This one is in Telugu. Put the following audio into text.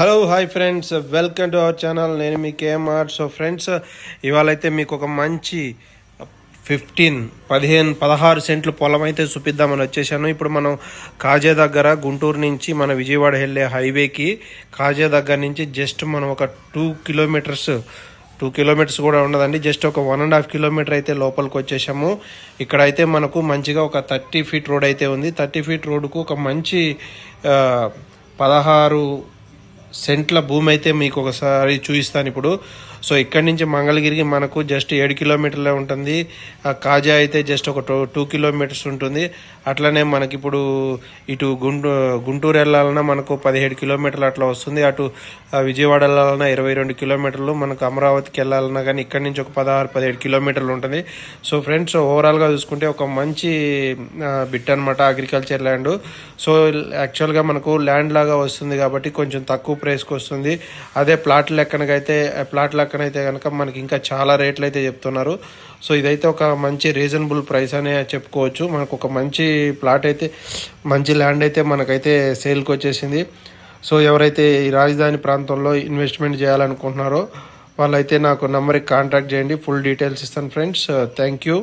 Hello hi friends welcome to our channel నేను మీ కేఎంఆర్ సో ఫ్రెండ్స్ ఇవాళ అయితే మీకు ఒక మంచి ఫిఫ్టీన్ పదిహేను పదహారు సెంట్లు పొలం అయితే చూపిద్దామని వచ్చేసాను. ఇప్పుడు మనం కాజే దగ్గర గుంటూరు నుంచి మన విజయవాడ వెళ్ళే హైవేకి కాజే దగ్గర నుంచి జస్ట్ మనం ఒక టూ కిలోమీటర్స్ టూ కిలోమీటర్స్ కూడా ఉండదండి. జస్ట్ ఒక వన్ అండ్ హాఫ్ కిలోమీటర్ అయితే లోపలికి వచ్చేసాము. ఇక్కడ అయితే మనకు మంచిగా ఒక థర్టీ ఫీట్ రోడ్ అయితే ఉంది. థర్టీ ఫీట్ రోడ్కు ఒక మంచి పదహారు సెంట్ల భూమి అయితే మీకు ఒకసారి చూపిస్తాను ఇప్పుడు. సో ఇక్కడి నుంచి మంగళగిరికి మనకు జస్ట్ ఏడు కిలోమీటర్లే ఉంటుంది. కాజా అయితే జస్ట్ ఒక టూ టూ కిలోమీటర్స్ ఉంటుంది. అట్లనే మనకి ఇప్పుడు ఇటు గుంటూ గుంటూరు వెళ్ళాలన్నా మనకు పదిహేడు కిలోమీటర్లు అట్లా వస్తుంది. అటు విజయవాడ వెళ్ళాలన్నా ఇరవై రెండు కిలోమీటర్లు. మనకు అమరావతికి వెళ్ళాలన్నా కానీ ఇక్కడి నుంచి ఒక పదహారు పదిహేడు కిలోమీటర్లు ఉంటుంది. సో ఫ్రెండ్స్ ఓవరాల్గా చూసుకుంటే ఒక మంచి బిట్ అనమాట అగ్రికల్చర్ ల్యాండ్ సో యాక్చువల్గా మనకు ల్యాండ్ లాగా వస్తుంది కాబట్టి కొంచెం తక్కువ ప్రైస్కి వస్తుంది. అదే ప్లాట్ లెక్కనకైతే ప్లాట్ లెక్క అయితే కనుక మనకి ఇంకా చాలా రేట్లు అయితే చెప్తున్నారు. సో ఇదైతే ఒక మంచి రీజనబుల్ ప్రైస్ అనే చెప్పుకోవచ్చు. మనకు ఒక మంచి ప్లాట్ అయితే మంచి ల్యాండ్ అయితే మనకైతే సేల్కి వచ్చేసింది. సో ఎవరైతే ఈ రాజధాని ప్రాంతంలో ఇన్వెస్ట్మెంట్ చేయాలనుకుంటున్నారో వాళ్ళైతే నాకు నెంబర్కి కాంటాక్ట్ చేయండి. ఫుల్ డీటెయిల్స్ ఇస్తాను ఫ్రెండ్స్. Thank you.